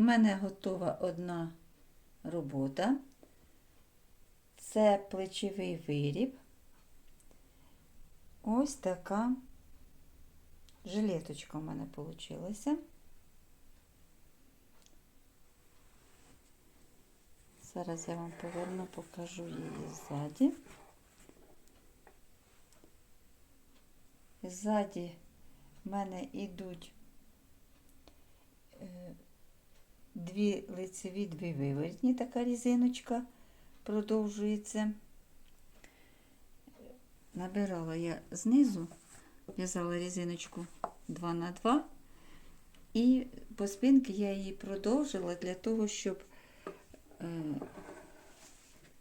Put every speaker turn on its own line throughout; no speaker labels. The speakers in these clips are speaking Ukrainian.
У мене готова одна робота. Це плечовий виріб. Ось така жилеточка у мене вийшла. Зараз я вам поверну, покажу її ззаді. Ззаді в мене йдуть е, дві лицеві, дві виворотні, така різиночка продовжується. Набирала я знизу, в'язала різиночку 2 на 2 і по спинці я її продовжила для того, щоб е,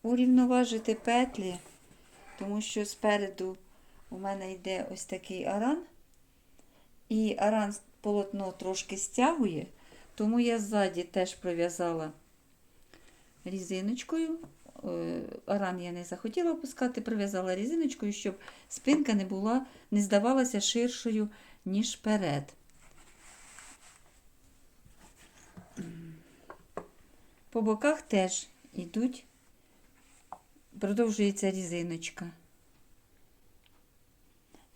урівноважити петлі, тому що спереду у мене йде ось такий аран, і аран полотно трошки стягує, тому я ззаді теж пров'язала різиночкою. Е, Аран я не захотіла опускати, пров'язала різиночкою, щоб спинка не була, не здавалася ширшою, ніж перед. По боках теж йдуть, продовжується різиночка.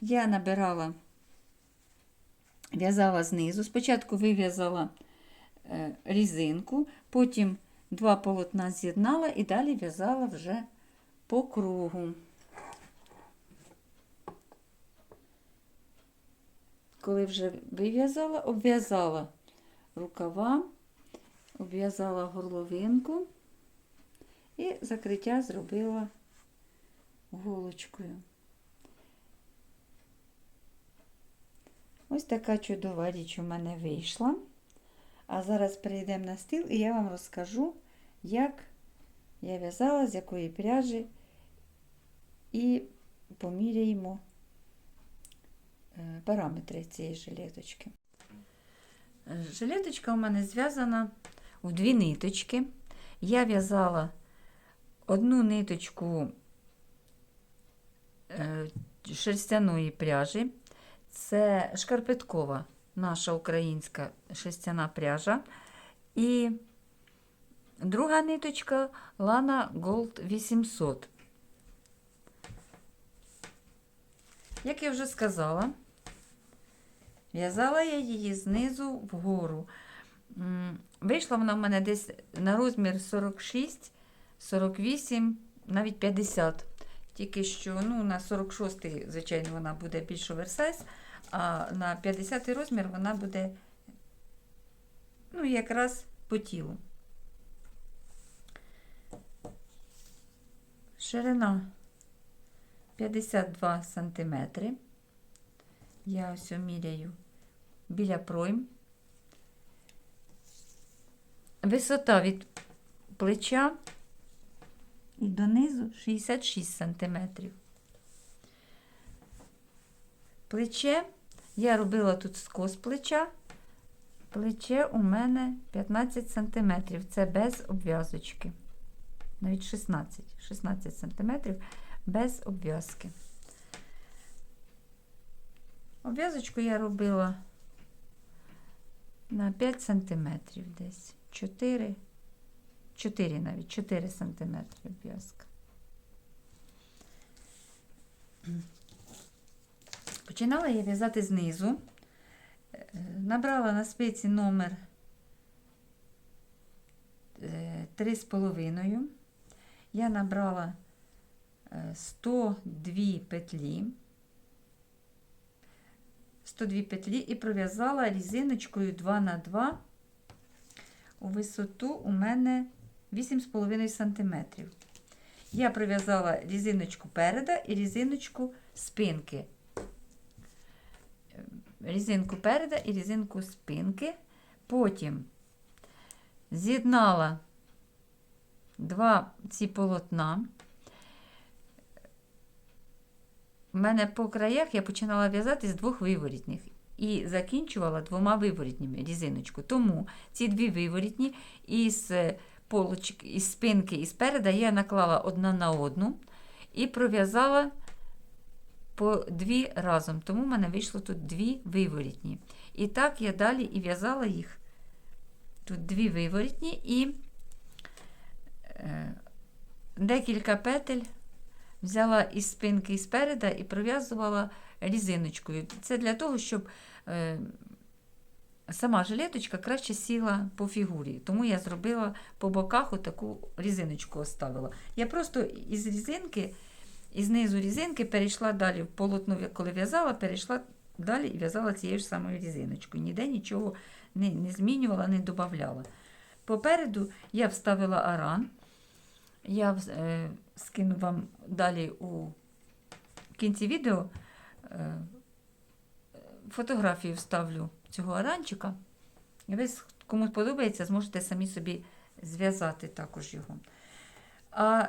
Я набирала, в'язала знизу. Спочатку вив'язала різинку, потім два полотна з'єднала і далі в'язала вже по кругу. Коли вже вив'язала, обв'язала рукава, обв'язала горловинку і закриття зробила голочкою. Ось така чудова річ у мене вийшла. А зараз перейдемо на стіл і я вам розкажу, як я в'язала, з якої пряжі, і поміряємо е, параметри цієї жилеточки. Жилеточка у мене зв'язана у дві ниточки. Я в'язала одну ниточку е, шерстяної пряжі. Це шкарпеткова наша українська шерстяна пряжа. І друга ниточка Lana Gold 800. Як я вже сказала, в'язала я її знизу вгору. Вийшла вона в мене десь на розмір 46, 48, навіть 50. Тільки що ну, на 46, звичайно, вона буде більш оверсайз, а на 50 розмір вона буде ну, якраз по тілу. Ширина 52 см. Я ось міряю біля пройм. Висота від плеча і донизу 66 см. Плече я робила тут скос плеча. Плече у мене 15 см. Це без обв'язочки. Навіть 16 16 см без обв'язки. Обв'язочку я робила на 5 см десь. 4, 4 навіть 4 см обв'язка. Починала я в'язати знизу, Е, набрала на спиці номер 3,5. Я набрала е, 102 петлі, 102 петлі і пров'язала різиночкою 2 на 2 у висоту у мене 8,5 см. Я пров'язала різиночку переда і різиночку спинки. Різинку переда і різинку спинки. Потім з'єднала два ці полотна. У мене по краях я починала в'язати з двох виворітніх і закінчувала двома виворітніми різиночку. Тому ці дві виворітні із полочки, із спинки і спереда я наклала одна на одну і пров'язала по дві разом. Тому в мене вийшло тут дві виворітні. І так я далі і в'язала їх тут дві виворітні і е, декілька петель взяла із спинки і спереда і пров'язувала різиночкою. Це для того, щоб е, сама жилеточка краще сіла по фігурі. Тому я зробила по боках отаку різиночку оставила. Я просто із різинки, із низу різинки перейшла далі в полотно, коли в'язала, перейшла далі і в'язала цією ж самою різиночкою. Ніде нічого не, не змінювала, не додавала. Попереду я вставила аран. Я е, скину вам далі у кінці відео е, фотографію вставлю цього аранчика. І ви, кому подобається, зможете самі собі зв'язати також його. А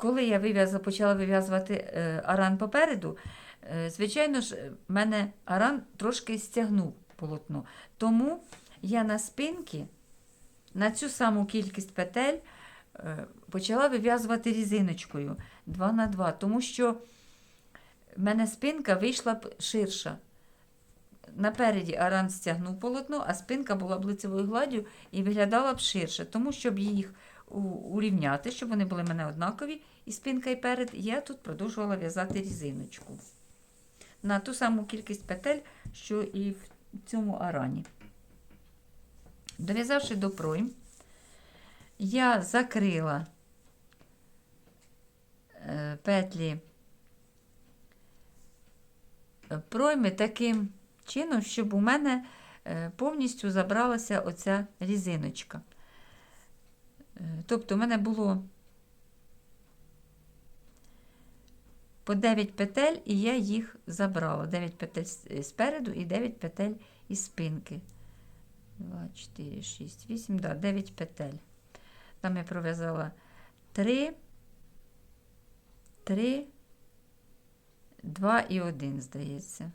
коли я вив'язала, почала вив'язувати е, аран попереду, е, звичайно ж, мене аран трошки стягнув полотно. Тому я на спинки на цю саму кількість петель е, почала вив'язувати різиночкою 2 на 2, тому що в мене спинка вийшла б ширша. Напереді аран стягнув полотно, а спинка була б лицевою гладдю і виглядала б ширше. Тому, щоб їх урівняти, щоб вони були мене однакові, і спинка, і перед, я тут продовжувала в'язати різиночку. На ту саму кількість петель, що і в цьому арані. Дов'язавши до пройм, я закрила е, петлі е, пройми таким чином, щоб у мене е, повністю забралася оця різиночка. Е, Тобто, у мене було по 9 петель, і я їх забрала. 9 петель е, спереду і 9 петель із спинки. 2, 4, 6, 8, да, 9 петель. Там я пров'язала 3, 3, 2 і 1, здається.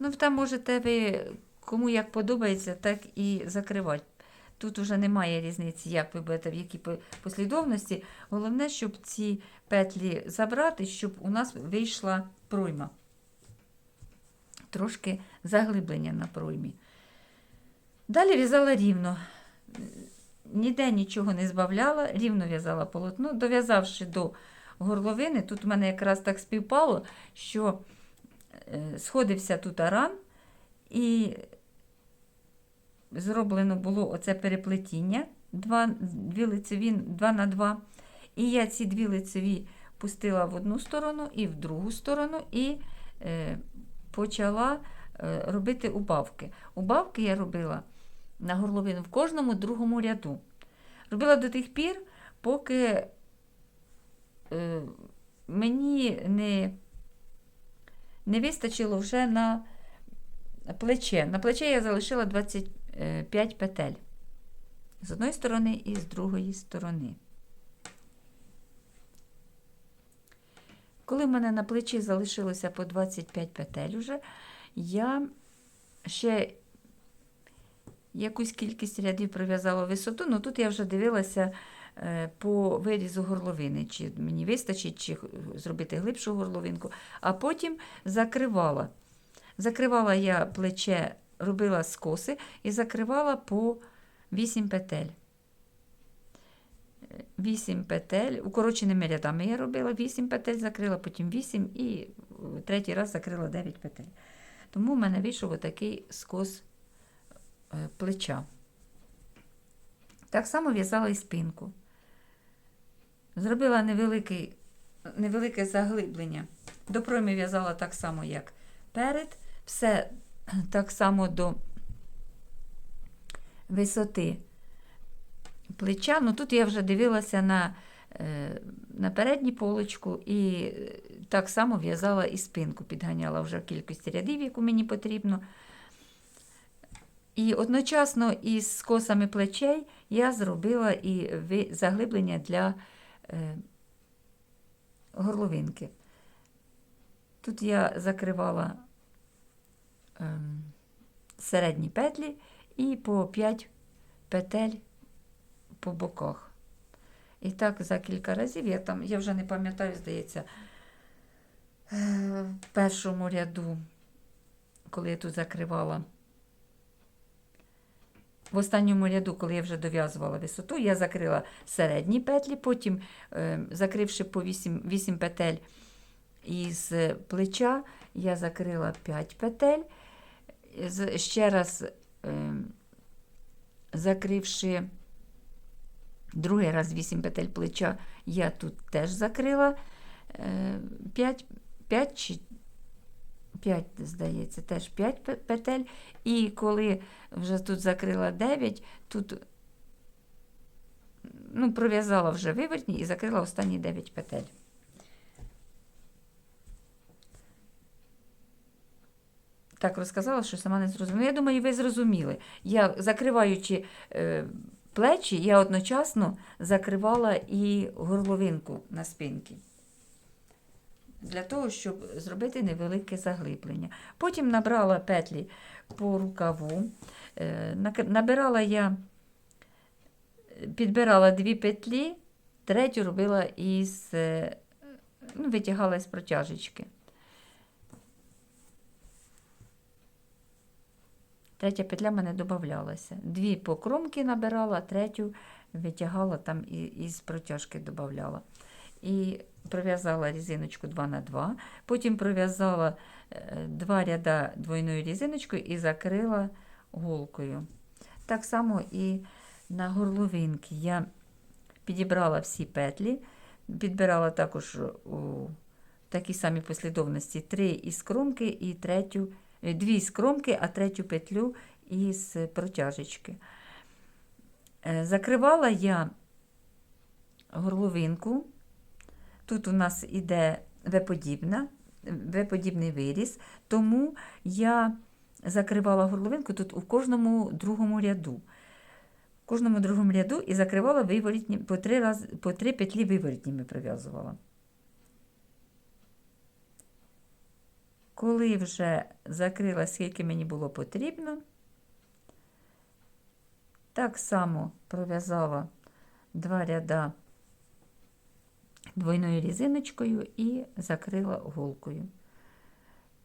Ну, там можете ви, кому як подобається, так і закривати. Тут вже немає різниці, як ви будете, в якій послідовності. Головне, щоб ці петлі забрати, щоб у нас вийшла пройма. Трошки заглиблення на проймі. Далі в'язала рівно. Ніде нічого не збавляла, рівно в'язала полотно, дов'язавши до горловини. Тут у мене якраз так співпало, що е, сходився тут аран, і зроблено було оце переплетіння, два, дві лицеві, два на два. І я ці дві лицеві пустила в одну сторону і в другу сторону, і е, почала е, робити убавки. Убавки я робила на горловину в кожному другому ряду. Робила до тих пір, поки е, мені не, не вистачило вже на плече. На плече я залишила 25 петель. З одної сторони і з другої сторони. Коли в мене на плечі залишилося по 25 петель уже, я ще якусь кількість рядів прив'язала висоту, ну тут я вже дивилася е, по вирізу горловини, чи мені вистачить, чи зробити глибшу горловинку, а потім закривала. Закривала я плече, робила скоси і закривала по 8 петель. 8 петель, укороченими рядами я робила 8 петель, закрила, потім 8 і е, третій раз закрила 9 петель. Тому в мене вийшов отакий скос е, плеча. Так само в'язала і спинку. Зробила невелике заглиблення. До пройми в'язала так само, як перед. Все так само до висоти плеча. Ну тут я вже дивилася на, е, на передню полочку і так само в'язала і спинку, підганяла вже кількість рядів, яку мені потрібно. І одночасно із скосами плечей я зробила і заглиблення для е, горловинки. Тут я закривала середні петлі і по 5 петель по боках. І так за кілька разів я там, я вже не пам'ятаю, здається, е, в першому ряду, коли я тут закривала в останньому ряду, коли я вже дов'язувала висоту, я закрила середні петлі, потім, е, закривши по 8, 8 петель із плеча, я закрила 5 петель. Ще раз е, закривши другий раз 8 петель плеча, я тут теж закрила 5, 5 чи 5, здається, теж 5 петель. І коли вже тут закрила 9, тут ну, пров'язала вже вивертні і закрила останні 9 петель. Так розказала, що сама не зрозуміла. Я думаю, ви зрозуміли. Я закриваючи е, плечі, я одночасно закривала і горловинку на спинці. Для того, щоб зробити невелике заглиблення. Потім набрала петлі по рукаву. Е, Набирала я, підбирала дві петлі, третю робила із, е, ну, витягала із протяжечки. Третя петля в мене додавалася. Дві по кромки набирала, третю витягала там і із протяжки додавала. І пров'язала різиночку 2 на 2 потім пров'язала е, два ряда двойною різиночкою і закрила голкою. Так само і на горловинки я підібрала всі петлі, підбирала також у такій самій послідовності три із кромки і третю, дві з кромки, а третю петлю із протяжечки. Е, Закривала я горловинку. Тут у нас іде V-подібна, V-подібний виріс, тому я закривала горловинку тут у кожному другому ряду. В кожному другому ряду і закривала по три, раз, по три петлі виворітніми прив'язувала. Коли вже закрила, скільки мені було потрібно, так само пров'язала два ряда двойною різиночкою і закрила голкою.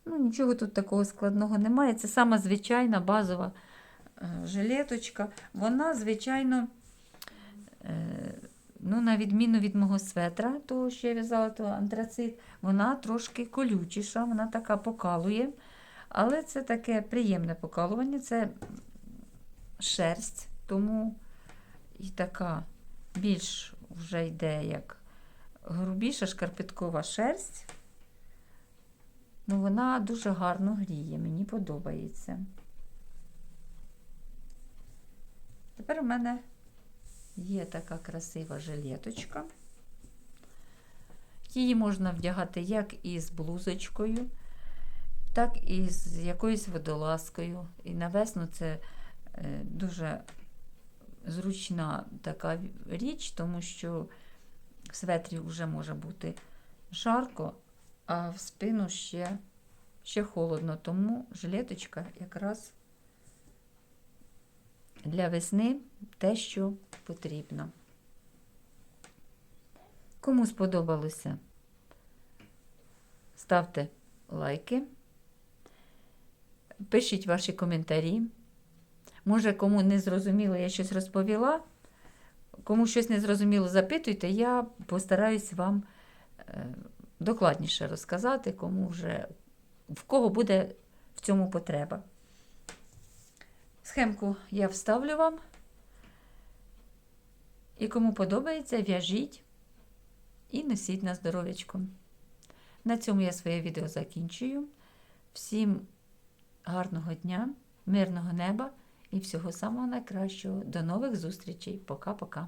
Ну, нічого тут такого складного немає. Це сама звичайна базова е, жилеточка. Вона, звичайно, е, ну, на відміну від мого светра, того, що я в'язала, то антрацит, вона трошки колючіша, вона така покалує. Але це таке приємне покалування, це шерсть, тому і така більш вже йде як грубіша шкарпеткова шерсть. Ну, вона дуже гарно гріє, мені подобається. Тепер у мене є така красива жилеточка. Її можна вдягати як із блузочкою, так і з якоюсь водолазкою. І на весну це е, дуже зручна така річ, тому що в светрі вже може бути жарко, а в спину ще, ще холодно. Тому жилеточка якраз для весни те, що потрібно. Кому сподобалося, ставте лайки, пишіть ваші коментарі. Може, кому не зрозуміло, я щось розповіла. Кому щось не зрозуміло, запитуйте, я постараюсь вам е, докладніше розказати, кому вже в кого буде в цьому потреба. Схемку я вставлю вам. І кому подобається, в'яжіть і носіть на здоров'ячку. На цьому я своє відео закінчую. Всім гарного дня, мирного неба і всього самого найкращого. До нових зустрічей. Пока-пока.